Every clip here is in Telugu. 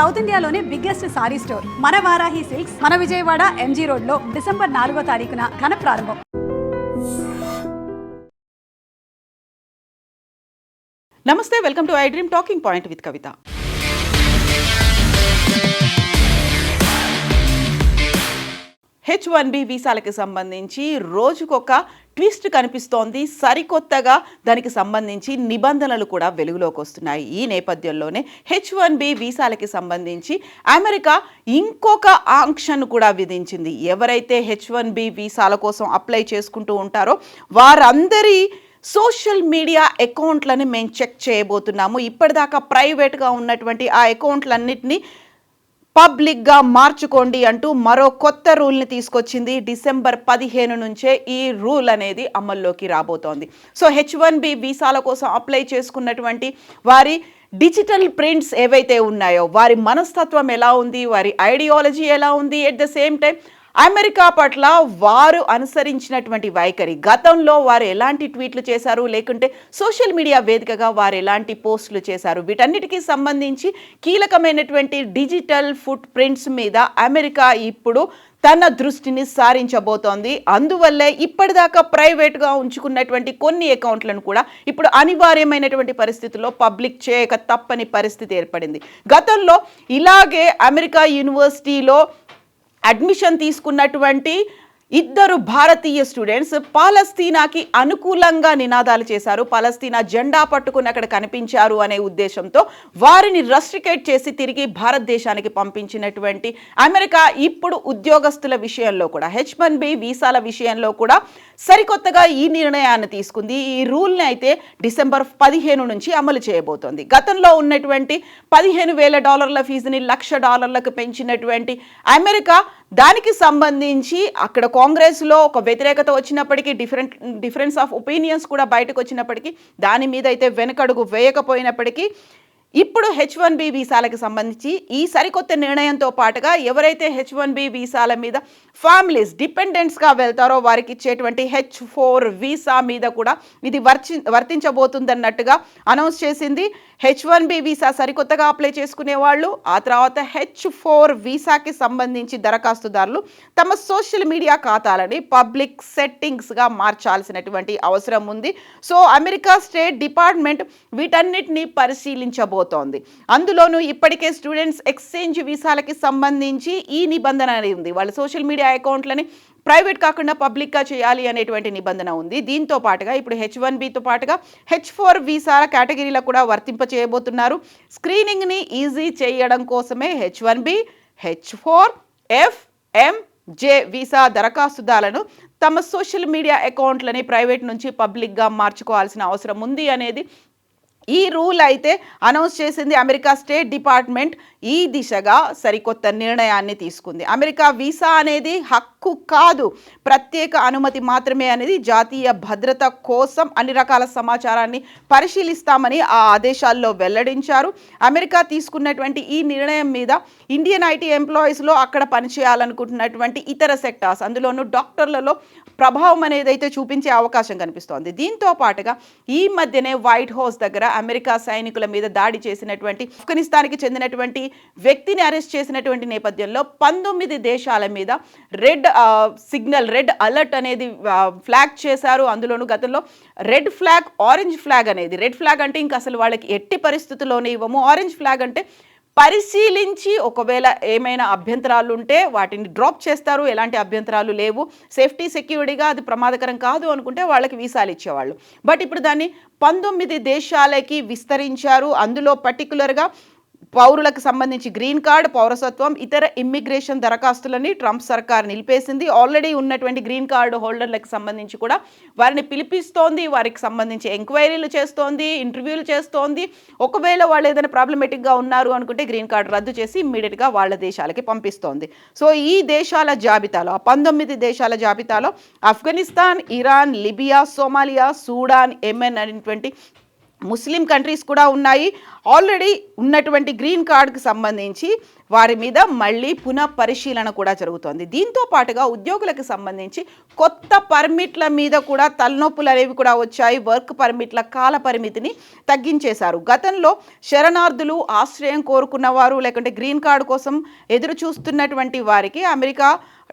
సౌత్ ఇండియాలోనే బిగ్గెస్ట్ సారీ స్టోర్. మన వారాహి సిల్క్స్ మన విజయవాడ ఎంజీ రోడ్లో డిసెంబర్ నాలుగో తారీఖున ఘన ప్రారంభం. నమస్తే welcome to I dream talking point with Kavitha. H one B వీసాలకు సంబంధించి రోజుకొక ట్విస్ట్ కనిపిస్తోంది. సరికొత్తగా దానికి సంబంధించి నిబంధనలు కూడా వెలుగులోకి వస్తున్నాయి. ఈ నేపథ్యంలోనే హెచ్ వన్ బి వీసాలకి సంబంధించి అమెరికా ఇంకొక ఆంక్షను కూడా విధించింది. ఎవరైతే హెచ్ వన్ బి వీసాల కోసం అప్లై చేసుకుంటూ ఉంటారో వారందరి సోషల్ మీడియా అకౌంట్లని మేము చెక్ చేయబోతున్నాము. ఇప్పటిదాకా ప్రైవేట్గా ఉన్నటువంటి ఆ అకౌంట్లన్నింటినీ పబ్లిక్గా మార్చుకోండి అంటూ మరో కొత్త రూల్ని తీసుకొచ్చింది డిసెంబర్ పదిహేను నుంచే ఈ రూల్ అనేది అమల్లోకి రాబోతోంది. సో హెచ్ వన్ బి వీసాల కోసం అప్లై చేసుకున్నటువంటి వారి డిజిటల్ ప్రింట్స్ ఏవైతే ఉన్నాయో వారి మనస్తత్వం ఎలా ఉంది వారి ఐడియాలజీ ఎలా ఉంది at the same time America పట్ల వారు అనుసరించినటువంటి వైఖరి గతంలో వారు ఎలాంటి ట్వీట్లు చేశారు లేకుంటే సోషల్ మీడియా వేదికగా వారు ఎలాంటి పోస్టులు చేశారు వీటన్నిటికీ సంబంధించి కీలకమైనటువంటి డిజిటల్ ఫుట్ ప్రింట్స్ మీద అమెరికా ఇప్పుడు తన దృష్టిని సారించబోతోంది. అందువల్లే ఇప్పటిదాకా ప్రైవేట్గా ఉంచుకున్నటువంటి కొన్ని అకౌంట్లను కూడా ఇప్పుడు అనివార్యమైనటువంటి పరిస్థితుల్లో పబ్లిక్ చేయక తప్పని పరిస్థితి ఏర్పడింది. గతంలో ఇలాగే అమెరికా యూనివర్సిటీలో అడ్మిషన్ తీసుకున్నటువంటి ఇద్దరు భారతీయ స్టూడెంట్స్ పాలస్తీనాకి అనుకూలంగా నినాదాలు చేశారు. పాలస్తీనా జెండా పట్టుకుని అక్కడ కనిపించారు అనే ఉద్దేశంతో వారిని రెస్ట్రికేట్ చేసి తిరిగి భారతదేశానికి పంపించినటువంటి అమెరికా ఇప్పుడు ఉద్యోగస్తుల విషయంలో కూడా హెచ్ వన్ బి వీసాల విషయంలో కూడా సరికొత్తగా ఈ నిర్ణయాన్ని తీసుకుంది. ఈ రూల్ని అయితే డిసెంబర్ పదిహేను నుంచి అమలు చేయబోతోంది. గతంలో ఉన్నటువంటి పదిహేను వేల డాలర్ల ఫీజుని లక్ష డాలర్లకు పెంచినటువంటి అమెరికా దానికి సంబంధించి అక్కడ కాంగ్రెస్లో ఒక వ్యతిరేకత వచ్చినప్పటికీ డిఫరెంట్ డిఫరెన్స్ ఆఫ్ ఒపీనియన్స్ కూడా బయటకు వచ్చినప్పటికీ దాని మీద అయితే వెనకడుగు వేయకపోయినప్పటికీ ఇప్పుడు హెచ్ వన్ బి వీసాలకు సంబంధించి ఈ సరికొత్త నిర్ణయంతో పాటుగా ఎవరైతే హెచ్ వన్ బి వీసాల మీద ఫ్యామిలీస్ డిపెండెంట్స్గా వెళ్తారో వారికి ఇచ్చేటువంటి హెచ్ ఫోర్ వీసా మీద కూడా ఇది వర్చి వర్తించబోతుందన్నట్టుగా అనౌన్స్ చేసింది. హెచ్ వన్ బి వీసా సరికొత్తగా అప్లై చేసుకునే వాళ్ళు ఆ తర్వాత హెచ్ ఫోర్ వీసాకి సంబంధించి దరఖాస్తుదారులు తమ సోషల్ మీడియా ఖాతాలని పబ్లిక్ సెట్టింగ్స్గా మార్చాల్సినటువంటి అవసరం ఉంది. సో అమెరికా స్టేట్ డిపార్ట్మెంట్ వీటన్నిటిని పరిశీలించబోతోంది. అందులోనూ ఇప్పటికే స్టూడెంట్స్ ఎక్స్చేంజ్ వీసాలకి సంబంధించి ఈ నిబంధన అనేది ఉంది. వాళ్ళు సోషల్ మీడియా అకౌంట్లని ప్రైవేట్ కాకుండా పబ్లిక్గా చేయాలి అనేటువంటి నిబంధన ఉంది. దీంతో పాటుగా ఇప్పుడు హెచ్ వన్ బితో పాటుగా హెచ్ ఫోర్ వీసాల కేటగిరీలో కూడా వర్తింప చేయబోతున్నారు. స్క్రీనింగ్ని ఈజీ చేయడం కోసమే H one B H four F M J visa దరఖాస్తుదారులను తమ సోషల్ మీడియా అకౌంట్లని ప్రైవేట్ నుంచి పబ్లిక్గా మార్చుకోవాల్సిన అవసరం ఉంది అనేది ఈ రూల్ అయితే అనౌన్స్ చేసింది అమెరికా స్టేట్ డిపార్ట్మెంట్ ఈ దిశగా సరికొత్త నిర్ణయాన్ని తీసుకుంది. అమెరికా వీసా అనేది హక్కు కాదు ప్రత్యేక అనుమతి మాత్రమే అనేది జాతీయ భద్రత కోసం అన్ని రకాల సమాచారాన్ని పరిశీలిస్తామని ఆ ఆదేశాల్లో వెల్లడించారు. అమెరికా తీసుకున్నటువంటి ఈ నిర్ణయం మీద ఇండియన్ ఐటీ ఎంప్లాయీస్లో అక్కడ పనిచేయాలనుకుంటున్నటువంటి ఇతర సెక్టార్స్ అందులోనూ డాక్టర్లలో ప్రభావం అనేది అయితే చూపించే అవకాశం కనిపిస్తోంది. దీంతో పాటుగా ఈ మధ్యనే వైట్ హౌస్ దగ్గర అమెరికా సైనికుల మీద దాడి చేసినటువంటి ఆఫ్ఘనిస్తాన్కి చెందినటువంటి వ్యక్తిని అరెస్ట్ చేసినటువంటి నేపథ్యంలో పంతొమ్మిది దేశాల మీద రెడ్ సిగ్నల్ రెడ్ అలర్ట్ అనేది ఫ్లాగ్ చేశారు. అందులోనూ గతంలో రెడ్ ఫ్లాగ్ ఆరెంజ్ ఫ్లాగ్ అనేది రెడ్ ఫ్లాగ్ అంటే ఇంకా అసలు వాళ్ళకి ఎట్టి పరిస్థితుల్లోనే ఇవ్వము. ఆరెంజ్ ఫ్లాగ్ అంటే పరిశీలించి ఒకవేళ ఏమైనా అభ్యంతరాలు ఉంటే వాటిని డ్రాప్ చేస్తారు. ఎలాంటి అభ్యంతరాలు లేవు. సేఫ్టీ సెక్యూరిటీగా అది ప్రమాదకరం కాదు అనుకుంటే వాళ్ళకి వీసాలు ఇచ్చేవాళ్ళు. బట్ ఇప్పుడు దాన్ని పంతొమ్మిది దేశాలకి విస్తరించారు. అందులో పర్టికులర్గా పౌరులకు సంబంధించి గ్రీన్ కార్డ్ పౌరసత్వం ఇతర ఇమ్మిగ్రేషన్ దరఖాస్తులని ట్రంప్ సర్కార్ నిలిపేసింది. ఆల్రెడీ ఉన్నటువంటి గ్రీన్ కార్డు హోల్డర్లకు సంబంధించి కూడా వారిని పిలిపిస్తోంది. వారికి సంబంధించి ఎంక్వైరీలు చేస్తోంది ఇంటర్వ్యూలు చేస్తోంది. ఒకవేళ వాళ్ళు ఏదైనా ప్రాబ్లమేటిక్గా ఉన్నారు అనుకుంటే గ్రీన్ కార్డు రద్దు చేసి ఇమ్మీడియట్గా వాళ్ళ దేశాలకి పంపిస్తోంది. సో ఈ దేశాల జాబితాలో ఆ పంతొమ్మిది దేశాల జాబితాలో Afghanistan Iran Libya Somalia Sudan Yemen అనేటువంటి ముస్లిం కంట్రీస్ కూడా ఉన్నాయి. ఆల్రెడీ ఉన్నటువంటి గ్రీన్ కార్డ్కి సంబంధించి వారి మీద మళ్ళీ పునః పరిశీలన కూడా జరుగుతోంది. దీంతో పాటుగా ఉద్యోగులకు సంబంధించి కొత్త పర్మిట్ల మీద కూడా తలనొప్పులు అనేవి కూడా వచ్చాయి. వర్క్ పర్మిట్ల కాల పరిమితిని తగ్గించేశారు. గతంలో శరణార్థులు ఆశ్రయం కోరుకున్న వారు లేకుంటే గ్రీన్ కార్డు కోసం ఎదురు చూస్తున్నటువంటి వారికి అమెరికా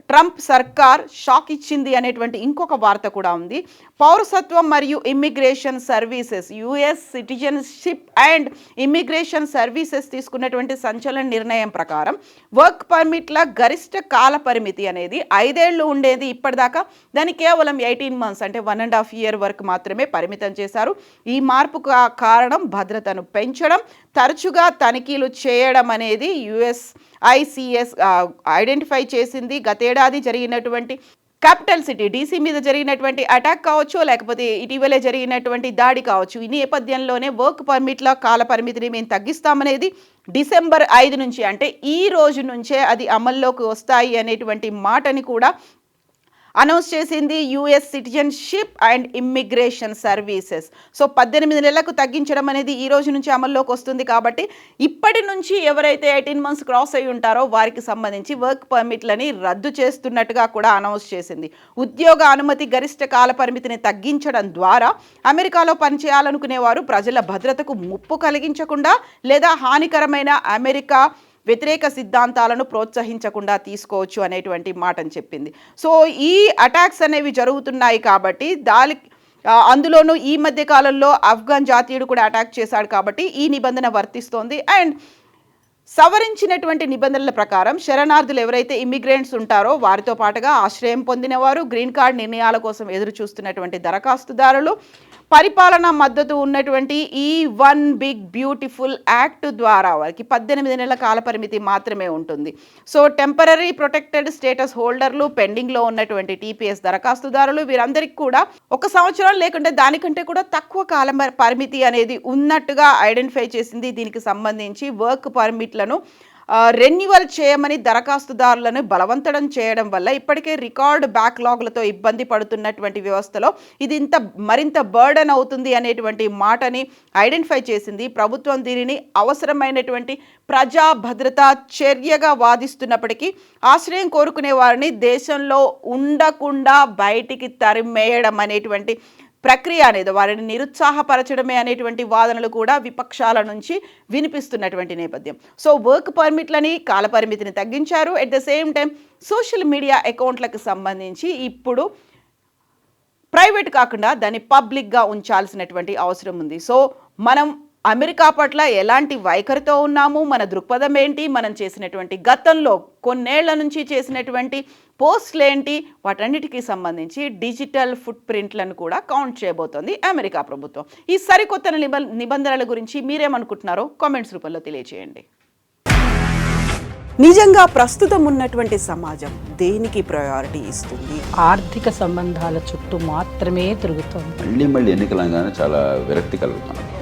ట్రంప్ సర్కార్ షాక్ ఇచ్చింది అనేటువంటి ఇంకొక వార్త కూడా ఉంది. పౌరసత్వం మరియు immigration services US citizenship and immigration services తీసుకున్నటువంటి సంచలన నిర్ణయం ప్రకారం వర్క్ పర్మిట్ల గరిష్ట కాల పరిమితి అనేది ఐదేళ్ళు ఉండేది ఇప్పటిదాకా. దాన్ని కేవలం ఎయిటీన్ మంత్స్ అంటే వన్ అండ్ హాఫ్ ఇయర్ వరకు మాత్రమే పరిమితం చేశారు. ఈ మార్పు కారణం భద్రతను పెంచడం తరచుగా తనిఖీలు చేయడం అనేది యుఎస్ ఐసిఎస్ ఐడెంటిఫై చేసింది. గతేడాది జరిగినటువంటి క్యాపిటల్ సిటీ డీసీ మీద జరిగినటువంటి అటాక్ కావచ్చు లేకపోతే ఇటీవలే జరిగినటువంటి దాడి కావచ్చు. ఈ నేపథ్యంలోనే వర్క్ పర్మిట్ల కాల పరిమితిని మేము తగ్గిస్తామనేది డిసెంబర్ ఐదు నుంచి. అంటే ఈ రోజు నుంచే అది అమల్లోకి వస్తాయి అనేటువంటి మాటని కూడా అనౌన్స్ చేసింది US citizenship and immigration services. So పద్దెనిమిది నెలలకు తగ్గించడం అనేది ఈ రోజు నుంచి అమల్లోకి వస్తుంది కాబట్టి ఇప్పటి నుంచి ఎవరైతే ఎయిటీన్ మంత్స్ క్రాస్ అయి ఉంటారో వారికి సంబంధించి వర్క్ పర్మిట్లని రద్దు చేస్తున్నట్టుగా కూడా అనౌన్స్ చేసింది. ఉద్యోగ అనుమతి గరిష్ట కాల పరిమితిని తగ్గించడం ద్వారా అమెరికాలో పనిచేయాలనుకునే వారు ప్రజల భద్రతకు ముప్పు కలిగించకుండా లేదా హానికరమైన అమెరికా వ్యతిరేక సిద్ధాంతాలను ప్రోత్సహించకుండా తీసుకోవచ్చు అనేటువంటి మాటను చెప్పింది. సో ఈ అటాక్స్ అనేవి జరుగుతున్నాయి కాబట్టి దాని అందులోనూ ఈ మధ్య కాలంలో ఆఫ్ఘన్ జాతీయుడు కూడా అటాక్ చేశాడు కాబట్టి ఈ నిబంధన వర్తిస్తోంది. అండ్ సవరించినటువంటి నిబంధనల ప్రకారం శరణార్థులు ఎవరైతే ఇమిగ్రెంట్స్ ఉంటారో వారితో పాటుగా ఆశ్రయం పొందినవారు గ్రీన్ కార్డ్ నిర్ణయాల కోసం ఎదురు చూస్తున్నటువంటి దరఖాస్తుదారులు పరిపాలన మద్దతు ఉన్నటువంటి ఈ వన్ బిగ్ బ్యూటిఫుల్ యాక్ట్ ద్వారా వారికి పద్దెనిమిది నెలల కాల పరిమితి మాత్రమే ఉంటుంది. సో టెంపరీ ప్రొటెక్టెడ్ స్టేటస్ హోల్డర్లు పెండింగ్లో ఉన్నటువంటి టీపీఎస్ దరఖాస్తుదారులు వీరందరికీ కూడా ఒక సంవత్సరం లేకుంటే దానికంటే కూడా తక్కువ కాల పరిమితి అనేది ఉన్నట్టుగా ఐడెంటిఫై చేసింది. దీనికి సంబంధించి వర్క్ పర్మిట్లను రెన్యువల్ చేయమని దరఖాస్తుదారులను బలవంతడం చేయడం వల్ల ఇప్పటికే రికార్డ్ బ్యాక్లాగ్లతో ఇబ్బంది పడుతున్నటువంటి వ్యవస్థలో ఇది ఇంత మరింత బర్డన్ అవుతుంది అనేటువంటి మాటని ఐడెంటిఫై చేసింది. ప్రభుత్వం దీనిని అవసరమైనటువంటి ప్రజా భద్రతా చర్యగా వాదిస్తున్నప్పటికీ ఆశ్రయం కోరుకునే వారిని దేశంలో ఉండకుండా బయటికి తరిమేయడం అనేటువంటి ప్రక్రియ అనేది వారిని నిరుత్సాహపరచడమే అనేటువంటి వాదనలు కూడా విపక్షాల నుంచి వినిపిస్తున్నటువంటి నేపథ్యం. సో వర్క్ పర్మిట్లని కాలపరిమితిని తగ్గించారు. At the same time social media అకౌంట్లకు సంబంధించి ఇప్పుడు ప్రైవేట్ కాకుండా దాన్ని పబ్లిక్గా ఉంచాల్సినటువంటి అవసరం ఉంది. సో మనం అమెరికా పట్ల ఎలాంటి వైఖరితో ఉన్నాము? మన దృక్పథం ఏంటి? మనం చేసినటువంటి గతంలో కొన్నేళ్ళ నుంచి చేసినటువంటి పోస్టులు ఏంటి? వాటన్నిటికీ సంబంధించి డిజిటల్ ఫుట్ ప్రింట్లను కూడా కౌంట్ చేయబోతోంది అమెరికా ప్రభుత్వం. ఈ సరికొత్త నిబ నిబంధనల గురించి మీరేమనుకుంటున్నారో కామెంట్స్ రూపంలో తెలియజేయండి నిజంగా ప్రస్తుతం ఉన్నటువంటి సమాజం దేనికి ప్రయారిటీ ఇస్తుంది? ఆర్థిక సంబంధాల చుట్టూ మాత్రమే తిరుగుతోంది. మళ్ళీ మళ్ళీ ఎన్నికలంగానే చాలా విరక్తి కలుగుతాను